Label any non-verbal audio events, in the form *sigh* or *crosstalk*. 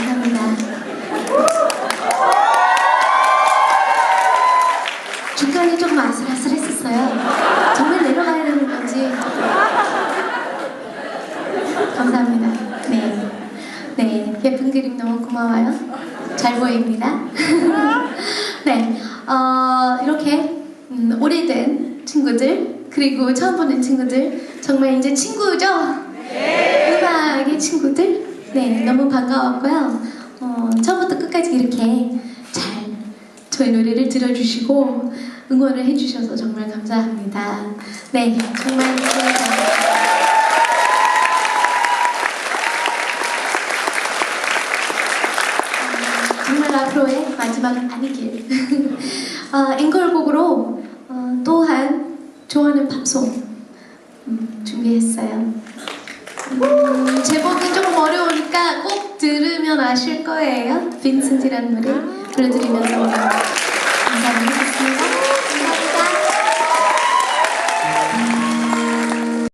감사합니다. 중간에 좀 아슬아슬했었어요. 정말 내려가야 되는 건지. 감사합니다. 네. 네. 예쁜 그림 너무 고마워요. 잘 보입니다. *laughs* 네. 어, 이렇게 음, 오래된 친구들 그리고 처음 보는 친구들 정말 이제 친구죠? 네. 음악의 친구들 네 너무 반가웠고요. 어, 처음부터 끝까지 이렇게 잘 저희 노래를 들어주시고 응원을 해주셔서 정말 감사합니다. 네 정말 감사합니다. 정말 앞으로의 마지막 아니길. *laughs* 어, 앵콜곡으로 어, 또한 좋아하는 팝송 음, 준비했어요. 음, 제목은 조금 어려우니까 꼭 들으면 아실 거예요. 빈센티라는 노래 불러드리면서